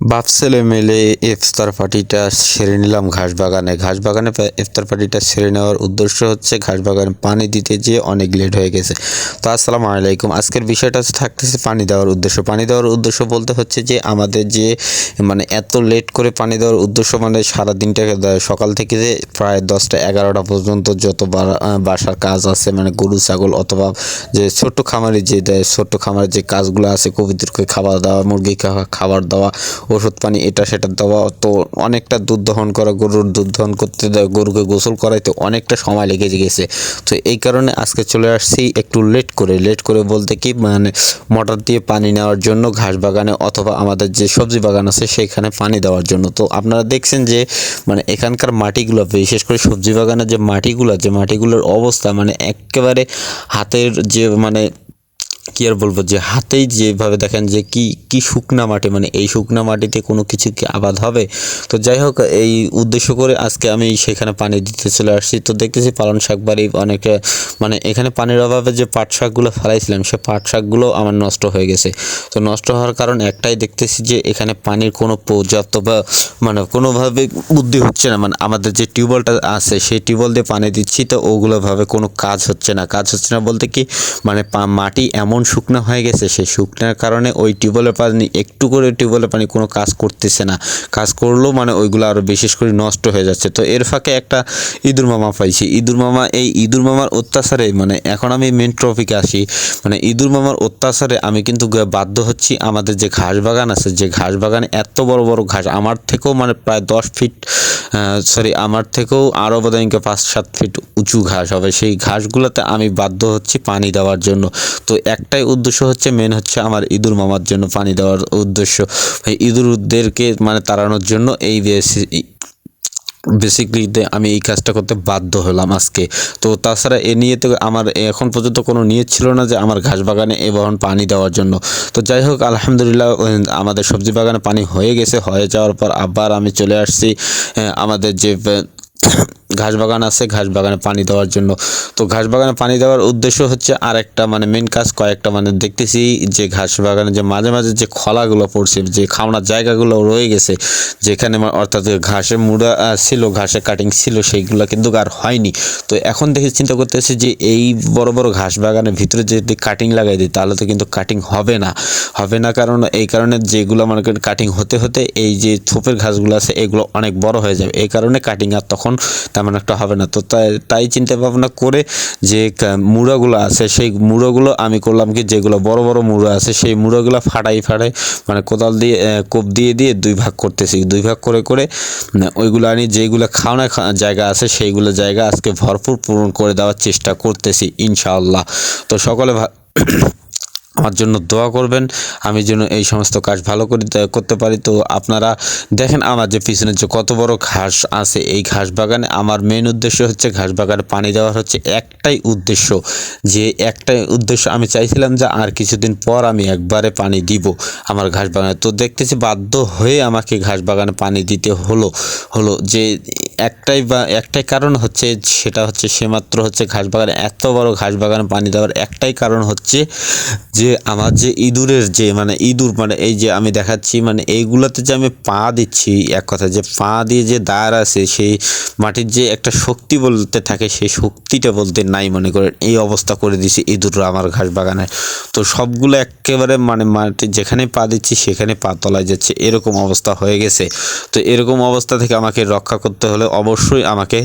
বাপ ছেলে মিলে ইফতার পার্টিটা সেরে নিলাম ঘাস বাগানে ঘাস বাগানে ইফতার পার্টিটা সেরে নেওয়ার উদ্দেশ্য হচ্ছে ঘাস বাগানে পানি দিতে যেয়ে অনেক লেট হয়ে গেছে। তো আসসালামু আলাইকুম। আজকের বিষয়টা থাকতেছে পানি দেওয়ার উদ্দেশ্য। পানি দেওয়ার উদ্দেশ্য বলতে হচ্ছে যে, আমাদের যে মানে এত লেট করে পানি দেওয়ার উদ্দেশ্য মানে সারা দিনটাকে সকাল থেকে যে প্রায় দশটা এগারোটা পর্যন্ত যত বাসার কাজ আছে মানে গরু, ছাগল অথবা যে ছোট্ট খামারে যে ছোট্ট খামারের যে কাজগুলো আছে কবিদেরকে খাবার দেওয়া মুরগি খাবার দেওয়া ওষুধ পানি, এটা সেটা দেওয়া, তো অনেকটা দুধ দহন করা, গরুর দুধ দহন করতে দেয় গরুকে গোসল করাইতে অনেকটা সময় লেগে গেছে। তো এই কারণে আজকে চলে আসছি একটু লেট করে। লেট করে বলতে কি মানে মোটর দিয়ে পানি নেওয়ার জন্য, ঘাস বাগানে অথবা আমাদের যে সবজি বাগান আছে, সেখানে পানি দেওয়ার জন্য। তো আপনারা দেখছেন যে মানে এখানকার মাটিগুলো, বিশেষ করে সবজি বাগানের যে মাটিগুলো যে মাটিগুলোর অবস্থা মানে একেবারে হাতের যে মানে কি আর বলব যে হাতেই যেভাবে দেখেন যে কি কি শুকনা মাটি মানে এই শুকনা মাটিতে কোনো কিছু কি আবাদ হবে? তো যাই হোক, এই উদ্দেশ্য করে আজকে আমি সেখানে পানি দিতে চলে আসছি। তো দেখতেছি পালন শাক বাড়ি অনেকে মানে এখানে পানির অভাবে যে পাট শাকগুলো ফেলাইছিলাম, সে পাট শাকগুলো আমার নষ্ট হয়ে গেছে। তো নষ্ট হওয়ার কারণ একটাই দেখতেছি যে এখানে পানির কোনো পর্যাপ্ত বা মানে কোনোভাবে বুদ্ধি হচ্ছে না। মানে আমাদের যে টিউবওয়েলটা আছে, সেই টিউবওয়েল দিয়ে পানি দিচ্ছি, তো ওগুলোভাবে কোনো কাজ হচ্ছে না। কাজ হচ্ছে না বলতে কি মানে মাটি এমন শুকনো হয়ে গেছে, সেই শুকনার কারণে ওই টিউবওয়েলের পানি, একটু করে টিউবওয়েলের পানি কোনো কাজ করতেছে না। কাজ করলেও মানে ওইগুলো আরও বিশেষ করে নষ্ট হয়ে যাচ্ছে। তো এর ফাঁকে একটা ইঁদুর মামা পাইছি। ইঁদুর মামা, এই ইঁদুর মামার অত্যাচারে মানে এখন আমি মেন টপিকে আসি। মানে ইঁদুর মামার অত্যাচারে আমি কিন্তু বাধ্য হচ্ছি আমাদের যে ঘাস বাগান আছে, যে ঘাস বাগানে এত বড় বড় ঘাস, আমার থেকেও মানে প্রায় দশ ফিট সরি আমার থেকেও আরও বোধ হয় পাঁচ সাত ফিট উঁচু ঘাস হবে। সেই ঘাসগুলোতে আমি বাধ্য হচ্ছি পানি দেওয়ার জন্য। তো একটাই উদ্দেশ্য হচ্ছে মেন হচ্ছে আমার ইঁদুর মামার জন্য পানি দেওয়ার উদ্দেশ্য। ইঁদুরদেরকে মানে তাড়ানোর জন্য এই বেসিকলি আমি এই কাজটা করতে বাধ্য হলাম আজকে। তো তাছাড়া এ নিয়ে তো আমার এখন পর্যন্ত কোনো নিয়ত ছিল না যে আমার ঘাস বাগানে এ বহন পানি দেওয়ার জন্য। তো যাই হোক, আলহামদুলিল্লাহ আমাদের সবজি বাগানে পানি হয়ে গেছে, হয়ে যাওয়ার পর আবার আমি চলে আসছি আমাদের যে ঘাস বাগান আছে ঘাস বাগানে পানি দেওয়ার জন্য। তো ঘাস বাগানে পানি দেওয়ার উদ্দেশ্য হচ্ছে আরেকটা মানে মেন কাজ, কয়েকটা মানে দেখতেছি যে ঘাস বাগানে যে মাঝে মাঝে যে খলাগুলো পড়ছে, যে খাওয়ানোর জায়গাগুলো রয়ে গেছে, যেখানে অর্থাৎ ঘাসের মুড়া ছিল ঘাসের কাটিং ছিল, সেইগুলো কিন্তু আর হয়নি। তো এখন দেখে চিন্তা করতেছি যে এই বড় বড় ঘাস বাগানের ভিতরে যদি কাটিং লাগাই দিই, তাহলে তো কিন্তু কাটিং হবে না। হবে না কারণ, এই কারণে যেগুলো মনে কাটিং হতে হতে এই যে থোপের ঘাসগুলো আছে, এগুলো অনেক বড় হয়ে যাবে। এই কারণে কাটিং আর তখন তেমন একটা হবে না। তো তাই তাই চিন্তা ভাবনা করে যে মুড়াগুলো আছে, সেই মুড়োগুলো আমি করলাম কি, যেগুলো বড় বড় মুড়ো আছে, সেই মুড়োগুলো ফাটাই ফাটাই মানে কোদাল দিয়ে কোপ দিয়ে দিয়ে দুই ভাগ করতেছি। দুই ভাগ করে করে ওইগুলো আনি যেগুলো খাওয়ানো জায়গা আছে, সেইগুলো জায়গা আজকে ভরপুর পূরণ করে দেওয়ার চেষ্টা করতেছি, ইনশাআল্লাহ। তো সকলে আমার জন্য দোয়া করবেন, আমি যেন এই সমস্ত কাজ ভালো করে করতে পারি। তো আপনারা দেখেন আমার যে পিছনে যে কত বড় ঘাস আছে, এই ঘাস বাগানে আমার মেন উদ্দেশ্য হচ্ছে ঘাস বাগানে পানি দেওয়ার হচ্ছে একটাই উদ্দেশ্য। যে একটাই উদ্দেশ্য আমি চাইছিলাম যে আর কিছুদিন পর আমি একবারে পানি দিব আমার ঘাস বাগানে। তো দেখতেছি বাধ্য হয়ে আমাকে ঘাস বাগানে পানি দিতে হলো হলো যে একটাই বা একটাই কারণ হচ্ছে, সেটা হচ্ছে সে মাত্র হচ্ছে ঘাস বাগানে, এত বড় ঘাস বাগানে পানি দেওয়ার একটাই কারণ হচ্ছে যে আমার যে ইঁদুরের যে মানে ইঁদুর মানে এই যে আমি দেখাচ্ছি মানে এইগুলোতে যে আমি পা দিচ্ছি, এক কথা যে পা দিয়ে যে দাঁড় আছে, সেই মাটির যে একটা শক্তি বলতে থাকে, সেই শক্তিটা বলতে নাই মনে করেন। এই অবস্থা করে দিছে ইঁদুররা আমার ঘাস বাগানে। তো সবগুলো একেবারে মানে মাটি যেখানে পা দিচ্ছি, সেখানে পা তলায় যাচ্ছে। এরকম অবস্থা হয়ে গেছে। তো এরকম অবস্থা থেকে আমাকে রক্ষা করতে হলে অবশ্যই আমাকে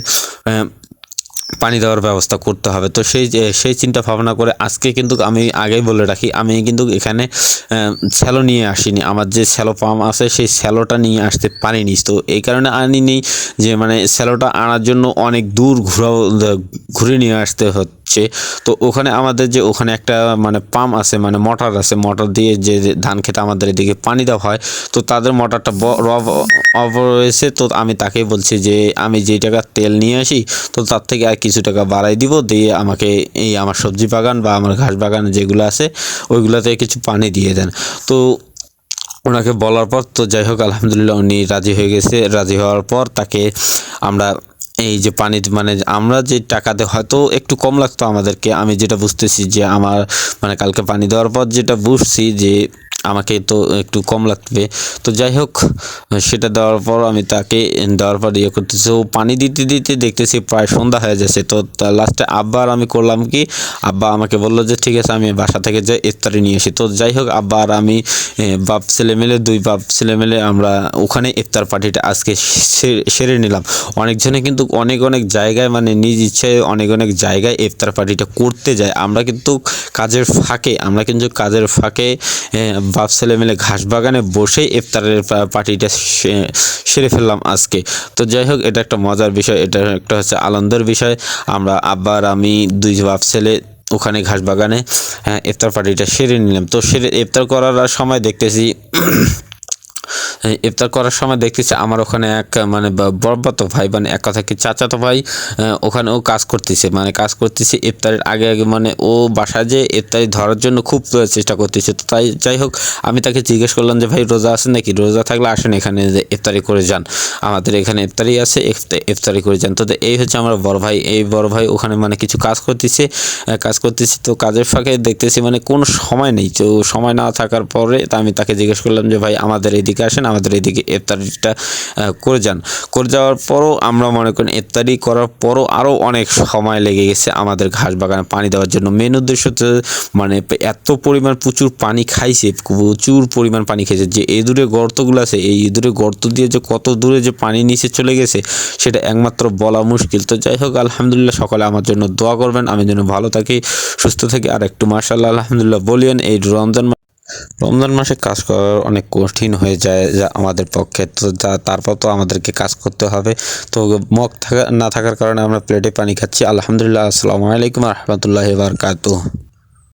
পানি দেওয়ার ব্যবস্থা করতে হবে। তো সেই সেই চিন্তা ভাবনা করে আজকে কিন্তু আমি আগেই বলে রাখি, আমি কিন্তু এখানে স্যালো নিয়ে আসিনি। আমার যে স্যালো পাম্প আছে, সেই স্যালোটা নিয়ে আসতে পারিনি। তো এই কারণে আনিনি যে মানে স্যালোটা আনার জন্য অনেক দূর ঘুরাও ঘুরে নিয়ে আসতে হচ্ছে। তো ওখানে আমাদের যে, ওখানে একটা মানে পাম্প আছে মানে মোটর আছে, মোটর দিয়ে যে ধান খেতে আমাদের এদিকে পানি দেওয়া হয়, তো তাদের মোটরটা রব অফ রয়েছে। তো আমি তাকেই বলছি যে, আমি যেই টাকা তেল নিয়ে আসি, তো তার থেকে আর কিছু টাকা বাড়াই দিব, দিয়ে আমাকে এই আমার সবজি বাগান বা আমার ঘাস বাগান যেগুলো আছে, ওইগুলোতে কিছু পানি দিয়ে দেন। তো ওনাকে বলার পর, তো যাই হোক, আলহামদুলিল্লাহ উনি রাজি হয়ে গেছে। রাজি হওয়ার পর তাকে আমরা এই যে পানি মানে আমরা যে টাকাতে হয়তো একটু কম লাগতো আমাদেরকে। আমি যেটা বুঝতেছি যে আমার মানে কালকে পানি দেওয়ার পর যেটা বুঝছি যে আমাকে তো একটু কম লাগবে। তো যাই হোক, সেটা দেওয়ার পর আমি তাকে দেওয়ার পর ইয়ে করতেছি। ও পানি দিতে দিতে দেখতেছি প্রায় সন্ধ্যা হয়ে যাচ্ছে। তো লাস্টে আব্বার আমি করলাম কি, আব্বা আমাকে বলল যে, ঠিক আছে, আমি বাসা থেকে যে ইফতারি নিয়ে আসি। তো যাই হোক, আব্বা আর আমি বাপ ছেলে মিলে, দুই বাপ ছেলে মিলে আমরা ওখানে ইফতার পার্টিটা আজকে সেরে নিলাম। অনেকজনে কিন্তু অনেক অনেক জায়গায় মানে নিজ ইচ্ছায় অনেক অনেক জায়গায় ইফতার পার্টিটা করতে যায়। আমরা কিন্তু কাজের ফাঁকে, আমরা কিন্তু কাজের ফাঁকে বাপ ছেলে মিলে ঘাস বাগানে বসেই ইফতারের পার্টিটা সেরে ফেললাম আজকে। তো যাই হোক এটা একটা মজার বিষয় এটা একটা হচ্ছে আনন্দের বিষয়। আমরা আব্বার আমি দুই বাপ ছেলে ওখানে ঘাস বাগানে হ্যাঁ, ইফতার পার্টিটা সেরে নিলাম। তো সেরে ইফতার করার সময় দেখতেছি ইফতার করার সময় দেখতেছি আমার ওখানে এক মানে বরবাত ভাই মানে এক কথা কি চাচাতো ভাই ওখানে ও কাজ করতেছে। মানে কাজ করতেছে ইফতারের আগে আগে মানে ও বাসায় যে ইফতারি ধরার জন্য খুব চেষ্টা করতেছে। তো তাই যাই হোক, আমি তাকে জিজ্ঞেস করলাম যে, ভাই, রোজা আছেন নাকি? রোজা থাকলে আসেন এখানে যে ইফতারি করে যান। আমাদের এখানে ইফতারি আছে ইফতারি করে যান। তো এই হচ্ছে আমার বড় ভাই। এই বড় ভাই ওখানে মানে কিছু কাজ করতেছে কাজ করতেছে। তো কাজের ফাঁকে দেখতেছি মানে কোনো সময় নেই। তো সময় না থাকার পরে তা আমি তাকে জিজ্ঞেস করলাম যে, ভাই, আমাদের এইদিকে আসেন আমাদের এদিকে ইফতারিটা করে যান। করে যাওয়ার পরও আমরা মনে করেন ইফতারি করার পরও আরও অনেক সময় লেগে গেছে আমাদের ঘাস বাগানে পানি দেওয়ার জন্য। মেন উদ্দেশ্য হচ্ছে মানে এত পরিমাণ প্রচুর পানি খাইছে, প্রচুর পরিমাণ পানি খেয়েছে যে এই দূরে গর্তগুলো আছে, এই দূরে গর্ত দিয়ে যে কত দূরে যে পানি নিচে চলে গেছে, সেটা একমাত্র বলা মুশকিল। তো যাই হোক, আলহামদুলিল্লাহ সকালে আমার জন্য দোয়া করবেন। আমি যেন ভালো থাকি, সুস্থ থাকি আর একটু মার্শাল্লাহ আলহামদুলিল্লাহ। বলিয়েন এই রমজান রমজান মাসে কাজ করা অনেক কঠিন হয়ে যায় যা আমাদের পক্ষে। তো যা, তারপর তো আমাদেরকে কাজ করতে হবে। তো মগ থাকা, না থাকার কারণে আমরা প্লেটে পানি খাচ্ছি। আলহামদুলিল্লাহ, আসসালামু আলাইকুম রহমতুল্লাহ বারকাতুহ।